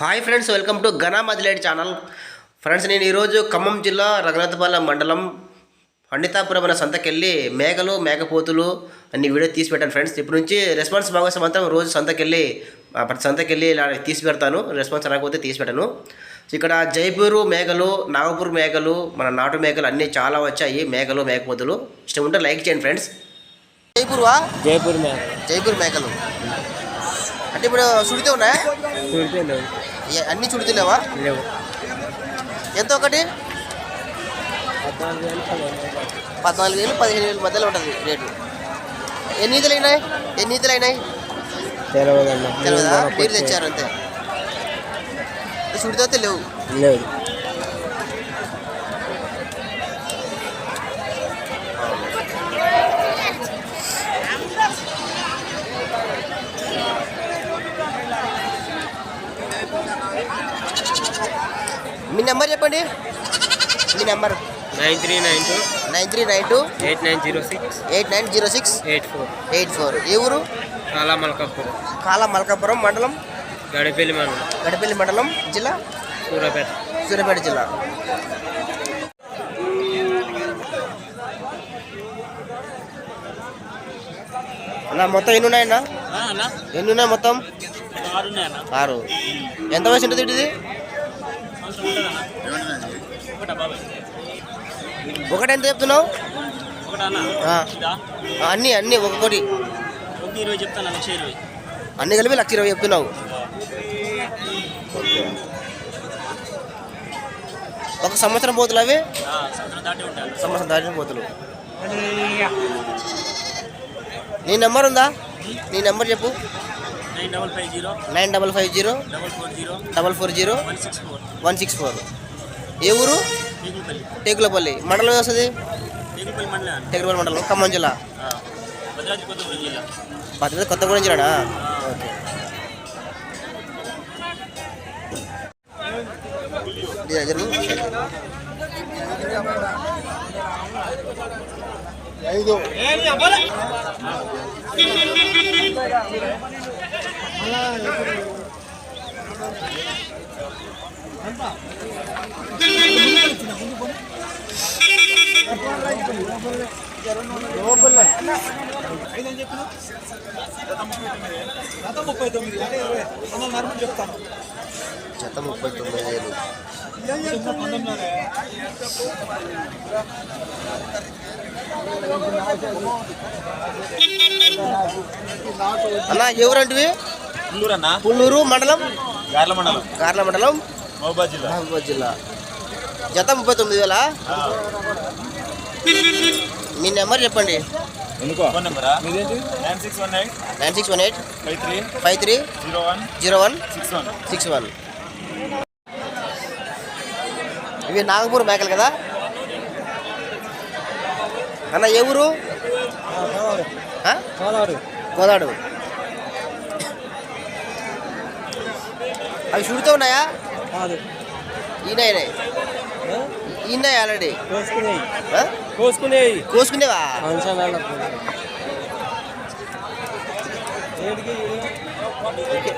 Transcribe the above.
Hi friends welcome to ఘనా మదిలేడి channel. Friends నేను ఈరోజు ఖమ్మం జిల్లా రఘునాథపాలెం మండలం పండితాపురం అనే సంతకెళ్ళి మేకలు మేకపోతులు అన్ని వీడియో తీసి పెట్టాను ఫ్రెండ్స్. ఇప్పుడు నుంచి రెస్పాన్స్ బాగా మాత్రం రోజు సంతకెళ్ళి ప్రతి సంతకెళ్ళి ఇలా తీసి పెడతాను. రెస్పాన్స్ రాకపోతే తీసి పెట్టాను. ఇక్కడ జైపూరు మేకలు నాగపూర్ మేకలు మన నాటు మేకలు అన్నీ చాలా వచ్చాయి. మేకలు మేకపోతులు. ఇష్టం ఉంటే లైక్ చేయండి ఫ్రెండ్స్. జైపూర్వా? జైపూర్ में జైపూర్ మేకలు. అంటే ఇప్పుడు సుడితే ఉన్నాయా? అన్ని చుడుతున్నావా లేవు. ఎంత ఒకటి? పద్నాలుగు వేలు పదిహేను వేలు మధ్యలో ఉంటుంది రేటు. ఎన్ని ఈతలు అయినాయి? ఎన్ని ఈతలు అయినాయి? తెలియదా మీరు తెచ్చారు అంతే. చుడితే లేవు. లేదు. మీ నెంబర్ చెప్పండి. మీ number. Nine three nine two. Nine three nine two. Eight nine zero six. Eight nine zero six. Eight four. Eight four. ఏ ఊరు? చాలా మలకపూర్. కాలా మల్కాపురం మండలం. గడిపల్లి మనం గడిపల్లి మండలం జిల్లా? సూర్యాపేట సూర్యాపేట జిల్లా. అన్న మొత్తం ఎన్ని ఉన్నాయన్నా? ఎన్ని ఉన్నాయి మొత్తం? ఆరు. ఎంత వయసు ఉంటుంది ఇది? ఒకటి ఎంత చెప్తున్నావు? అన్నీ అన్నీ ఒక్కొక్కటి అన్ని కలిపి లక్ష ఇరవై చెప్తున్నావు. ఒక సంవత్సరం పోతులు అవి? సంవత్సరం దాటిన పోతులు. నీ నెంబర్ ఉందా? నీ నెంబర్ చెప్పు. Nine double five zero. Double four zero. One six four. ఏ ఊరు? టేకులపల్లి. మండలం వస్తుంది టేకులపల్లి మండలం. ఖమ్మం జిల్లా. భద్రాద్రి కొత్తగూడెం ఐదు లోపల పద్ధతి కొత్తగూడెం జిల్లానా ఓకే ఇది జరుగు. జత ముప్పై తొమ్మిది వేలు. అన్న ఎవరంటివి? పుల్లూరన్నా? పుల్లూరు మండలం? గార్ల మండలం. గార్ల మండలం? మహబాద్ జిల్లా. మహబూబాద్ జిల్లా. జత ముప్పై తొమ్మిది వేల? మీ నెంబర్ చెప్పండి. Phone నెంబరా? Nine six one eight nine six one eight five three five three zero one zero one six one six one. ఇవి నాగపూర్ మేకలు కదా? అన్న ఏ ఊరు? ఆ? కోదాడు. అవి చుడుతూ ఉన్నాయా? ఈనాయి ఈనాయి ఆల్రెడీ? కోసుకునేవి? కోసుకునేవి కోసుకునేవా ఓకే.